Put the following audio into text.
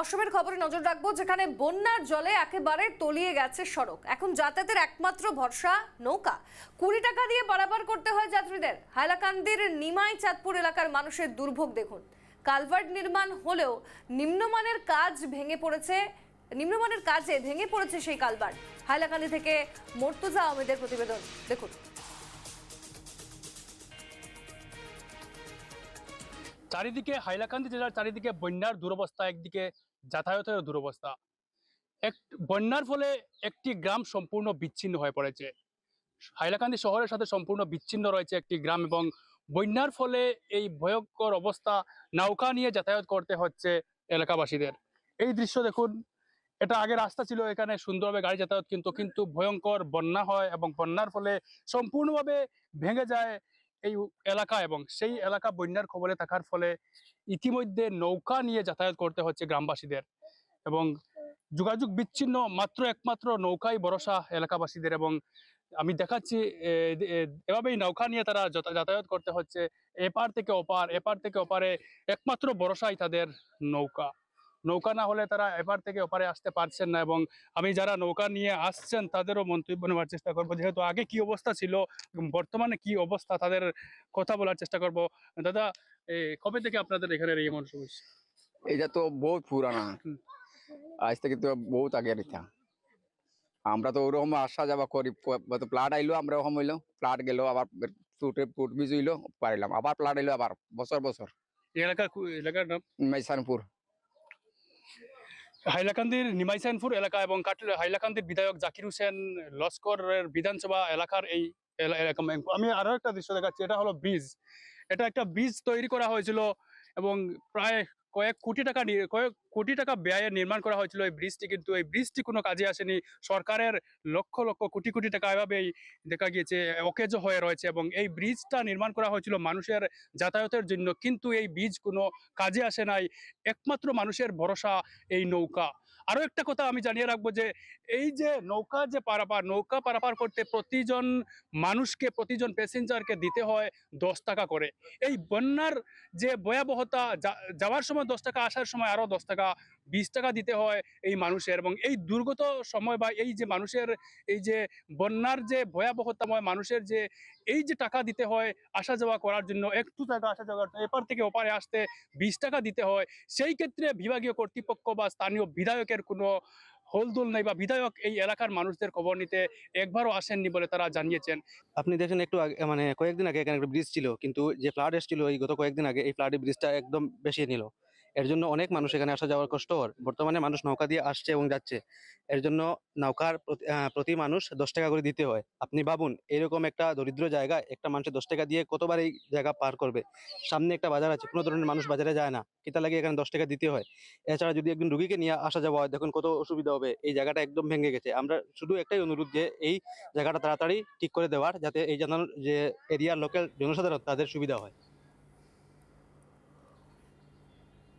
অসমের খবরে নজর রাখব, যেখানে বন্যার জলে একেবারে তলিয়ে গেছে সড়ক। এখন যাতায়াতের একমাত্র ভরসা নৌকা। কুড়ি টাকা দিয়ে পারাপার করতে হয় যাত্রীদের। হাইলাকান্দির নিমাই চাঁদপুর এলাকার মানুষের দুর্ভোগ দেখুন। কালভার্ট নির্মাণ হলেও নিম্নমানের কাজ ভেঙে পড়েছে, নিম্নমানের কাজে ভেঙে পড়েছে সেই কালভার্ট। হাইলাকান্দি থেকে মর্তুজা আহমেদের প্রতিবেদন। দেখুন। চারিদিকে হাইলাকান্দি জেলার চারিদিকে বন্যার দুরবস্থা, একদিকে যাতায়াতের দুরবস্থা। এক, বন্যার ফলে একটি গ্রাম সম্পূর্ণ বিচ্ছিন্ন হয়ে পড়েছে। হাইলাকান্দি শহরের সাথে সম্পূর্ণ বিচ্ছিন্ন রয়েছে একটি গ্রাম এবং বন্যার ফলে এই ভয়ঙ্কর অবস্থা নৌকা নিয়ে যাতায়াত করতে হচ্ছে এলাকাবাসীদের। এই দৃশ্য দেখুন, এটা আগে রাস্তা ছিল, এখানে সুন্দরভাবে গাড়ি যাতায়াত কিন্তু কিন্তু ভয়ঙ্কর বন্যা হয় এবং বন্যার ফলে সম্পূর্ণভাবে ভেঙে যায় এই এলাকা এবং সেই এলাকা বন্যার খবরে থাকার ফলে ইতিমধ্যে নৌকা নিয়ে যাতায়াত করতে হচ্ছে গ্রামবাসীদের এবং যোগাযোগ বিচ্ছিন্ন মাত্র একমাত্র নৌকাই ভরসা এলাকাবাসীদের এবং আমি দেখাচ্ছি এভাবেই নৌকা নিয়ে তারা যাতায়াত করতে হচ্ছে। এপার থেকে ওপার, এপার থেকে ওপারে একমাত্র ভরসাই তাদের নৌকা। নৌকা না হলে তারা এপার থেকে ওপারে আসতে পারছেন না এবং আমি যারা নৌকা নিয়ে আসছেন তাদেরও মন্তব্য নেওয়ার চেষ্টা করব। যেহেতু আগে কি অবস্থা ছিল বর্তমানে কি অবস্থা তাদের কথা বলার চেষ্টা করব। দাদা কবে থেকে আপনাদের এখানে এই এমন সমস্যা এটা তো বহুত পুরানা। আজ থেকে তো বহুত আগের এটা। আমরা তো ওরকম আসা যাওয়া করি প্লাট আইলো আমরা ওরকম হইল। প্লাট গেল আবার ফুটে ফুট বিজ হইল পারিলাম। আবার প্লাট আইলো আবার বছর বছর। এই এলাকার নাম? মাইসানপুর হাইলাকান্দির নিমাইসাইনপুর এলাকা এবং হাইলাকান্দির বিধায়ক জাকির হোসেন লস্করের বিধানসভা এলাকার এই আমি আরও একটা দৃশ্য দেখাচ্ছি, এটা হলো ব্রিজ। এটা একটা ব্রিজ তৈরি করা হয়েছিল এবং প্রায় কয়েক কোটি টাকা কয়েক কোটি টাকা ব্যয়ে নির্মাণ করা হয়েছিল এই ব্রিজটি, কিন্তু এই ব্রিজটি কোনো কাজে আসেনি। সরকারের লক্ষ লক্ষ কোটি কোটি টাকা এভাবেই দেখা গিয়েছে, অকেজ হয়ে রয়েছে এবং এই ব্রিজটা নির্মাণ করা হয়েছিল মানুষের যাতায়াতের জন্য, কিন্তু এই ব্রিজ কোনো কাজে আসে নাই। একমাত্র মানুষের ভরসা এই নৌকা। আরও একটা কথা আমি জানিয়ে রাখব যে, এই যে নৌকা যে পারাপার, নৌকা পারাপার করতে প্রতিজন মানুষকে, প্রতিজন প্যাসেঞ্জারকে দিতে হয় দশ টাকা করে। এই বন্যার যে ভয়াবহতা যাওয়ার সময় দশ টাকা, আসার সময় আরও দশ টাকা বিশ টাকা দিতে হয় এই মানুষের এবং এই দুর্গত সময় বা এই যে মানুষের, এই যে বন্যার যে ভয়াবহতাময় মানুষের যে এই যে টাকা দিতে হয় আসা যাওয়া করার জন্য, একটু টাকা আসা যাওয়া এপার থেকে ওপারে আসতে বিশ টাকা দিতে হয়, সেই ক্ষেত্রে বিভাগীয় কর্তৃপক্ষ বা স্থানীয় বিধায়কের কোনো হোলদোল নেই বা বিধায়ক এই এলাকার মানুষদের খবর নিতে একবারও আসেননি বলে তারা জানিয়েছেন। আপনি দেখেন একটু মানে কয়েকদিন আগে এখানে একটা ব্রিজ ছিল, কিন্তু যে ফ্লাড এসেছিল এই গত কয়েকদিন আগে, এই ফ্লাডে ব্রিজটা একদম বেশি নিল। এর জন্য অনেক মানুষ এখানে আসা যাওয়ার কষ্ট হর বর্তমানে মানুষ নৌকা দিয়ে আসছে এবং যাচ্ছে। এর জন্য নৌকার প্রতি- মানুষ দশ টাকা করে দিতে হয়। আপনি ভাবুন, এরকম একটা দরিদ্র জায়গায় একটা মানুষের দশ টাকা দিয়ে কতবার এই জায়গা পার করবে? সামনে একটা বাজার আছে, কোনো ধরনের মানুষ বাজারে যায় না। কিতা লাগে এখানে দশ টাকা দিতে হয়? এছাড়া যদি একজন রুগীকে নিয়ে আসা যাওয়া হয়, দেখুন কত অসুবিধা হবে। এই জায়গাটা একদম ভেঙে গেছে। আমরা শুধু একটাই অনুরোধ যে, এই জায়গাটা তাড়াতাড়ি ঠিক করে দেওয়ার, যাতে এই জানানোর যে এরিয়ার লোকাল জনসাধারণ তাদের সুবিধা হয়।